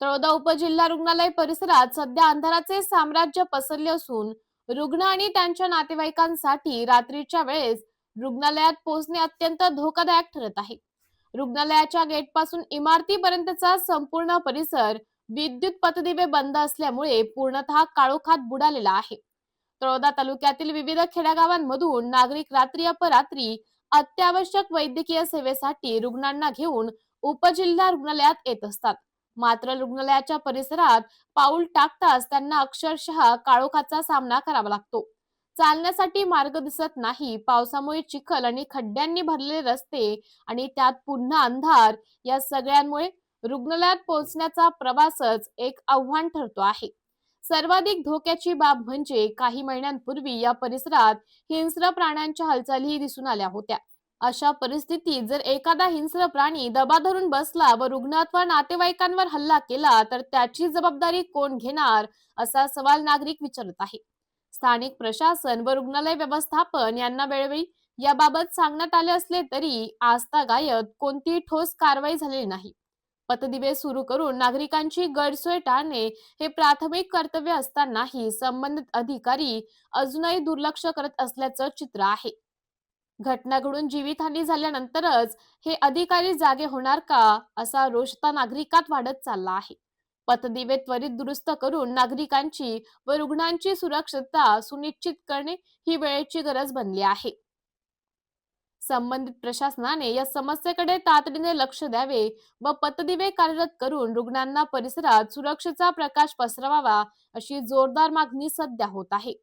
तळोदा उपजिल्हा रुग्णालय परिसरात सध्या अंधाराचे साम्राज्य पसरले असून रुग्ण आणि त्यांच्या नातेवाईकांसाठी रात्रीच्या वेळेस रुग्णालयात पोहोचणे अत्यंत धोकादायक ठरत आहे. रुग्णालयाच्या गेटपासून इमारतीपर्यंतचा संपूर्ण परिसर विद्युत पतदिवे बंद असल्यामुळे पूर्णतः काळोखात बुडालेला आहे. तळोदा तालुक्यातील विविध खेड्यागावांमधून नागरिक रात्री अपरात्री अत्यावश्यक वैद्यकीय सेवेसाठी रुग्णांना घेऊन उपजिल्हा रुग्णालयात येत असतात. मात्र रुग्णालयाच्या परिसरात पाऊल टाकताच त्यांना अक्षरशः काळोखाचा सामना करावा लागतो. चालण्यासाठी मार्ग दिसत नाही पावसामुळे चिखल आणि खड्ड्यांनी भरलेले रस्ते आणि त्यात पुन्हा अंधार या सगळ्यांमुळे रुग्णालयात पोहोचण्याचा प्रवासच एक आव्हान ठरतो आहे. सर्वाधिक धोक्याची बाब म्हणजे काही महिन्यांपूर्वी या परिसरात हिंस्र प्राण्यांच्या हालचाली दिसून आल्या होत्या. अशा परिस्थितीत जर एखादा हिंस्र प्राणी दबा धरून बसला व रुग्णात नातेवाईकांवर हल्ला केला तर त्याची जबाबदारी कोण घेणार असा सवाल नागरिक विचारत आहे. स्थानिक प्रशासन व रुग्णालय व्यवस्थापन यांना वेळोवेळी याबाबत सांगण्यात आले असले तरी आजतागायत कोणतीही ठोस कारवाई झालेली नाही. पतदिवे सुरू करून नागरिकांची गैरसोय टाळणे हे प्राथमिक कर्तव्य असतानाही संबंधित अधिकारी अजूनही दुर्लक्ष करत असल्याचं चित्र आहे. घटना घडून जीवितहानी झाल्यानंतरच हे अधिकारी जागे होणार का असा रोषता नागरिकात वाढत चालला आहे. पथदिवे त्वरित दुरुस्त करून नागरिकांची व रुग्णांची सुरक्षितता सुनिश्चित करणे ही वेळेची गरज बनली आहे. संबंधित प्रशासनाने या समस्येकडे तातडीने लक्ष द्यावे व पथदिवे कार्यरत करून रुग्णांना परिसरात सुरक्षेचा प्रकाश पसरवावा अशी जोरदार मागणी सध्या होत आहे.